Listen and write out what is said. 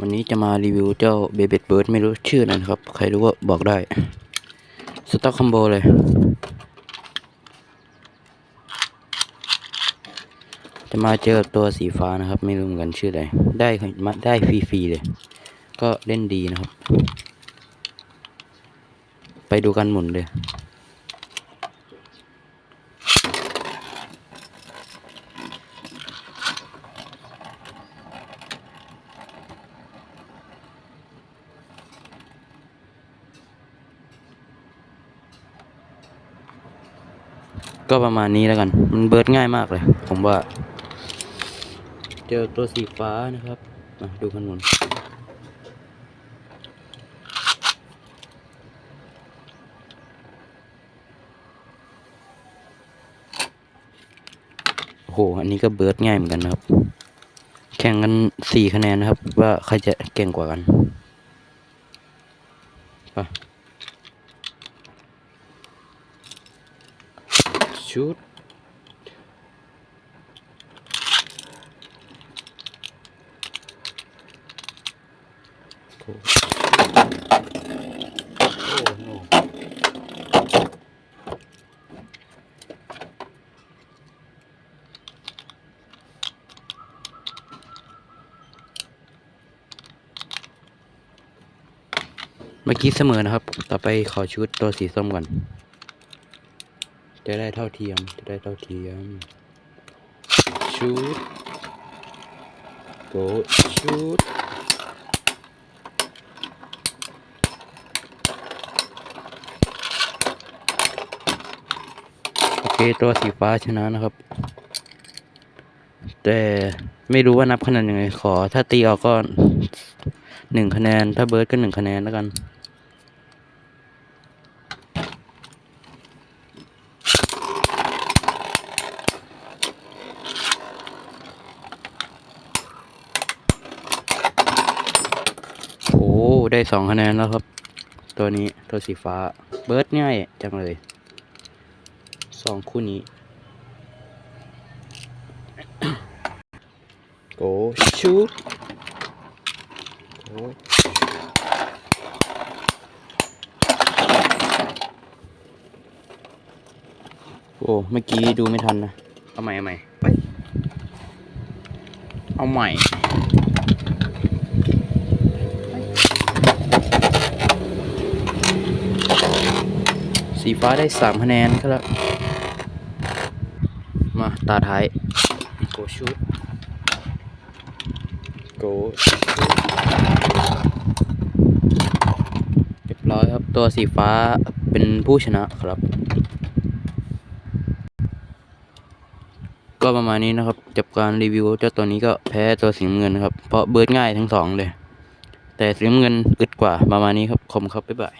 วันนี้จะมารีวิวเจ้าเบเบ b เบิร์ดไม่รู้ชื่ออะไรนะครับ ใครรู้ก็บอกได้ สต็อกคอมโบเลย จะมาเจอตัวสีฟ้านะครับ ไม่รู้เหมือนกันชื่ออะไรได้มาได้ฟรีๆเลย ก็เล่นดีนะครับ ไปดูกันหมุนเลย ก็ประมาณนี้แล้วกัน มันเบิร์ดง่ายมากเลย ผมว่า เจอตัวสีฟ้านะครับมาดูกันหมุนโอ้โห อันนี้ก็เบิร์ดง่ายเหมือนกันนะครับ แข่งกันสี่คะแนนนะครับ ว่าใครจะเก่งกว่ากัน ไป ชุด โอ้โหเมื่อกี้เสมอนะครับ ต่อไปขอชุดตัวสีส้มก่อน จะได้เท่าเทียม จะได้เท่าเทียม ชุดโกชุดโอเค ตัวสีฟ้าชนะนะครับ แต่ไม่รู้ว่านับคะแนนยังไง ขอ ถ้าตีออกก็หนึ่งคะแนน ถ้าเบิร์ดก็หนึ่งคะแนนแล้วกัน โอ้ ได้สองคะแนนแล้วครับ ตัวนี้ตัวสีฟ้า เบิร์ดง่ายจังเลยสองคู่นี้ โกชูโอ้โอ้ เมื่อกี้ดูไม่ทันนะ เอาใหม่ เอาใหม่ เอาใหม่ สีฟ้าได้สามคะแนนก็แล้วมาตาท้ายโกชูดโกเรียบร้อยครับตัวสีฟ้าเป็นผู้ชนะครับ ก็ประมาณนี้นะครับจับการรีวิวเจ้าตัวนี้ก็แพ้ตัวสีเงินครับ เพราะเบิร์ดง่ายทั้งสองเลย แต่สีเงินอึดกว่าประมาณนี้ครับคมครับบ๊ายบาย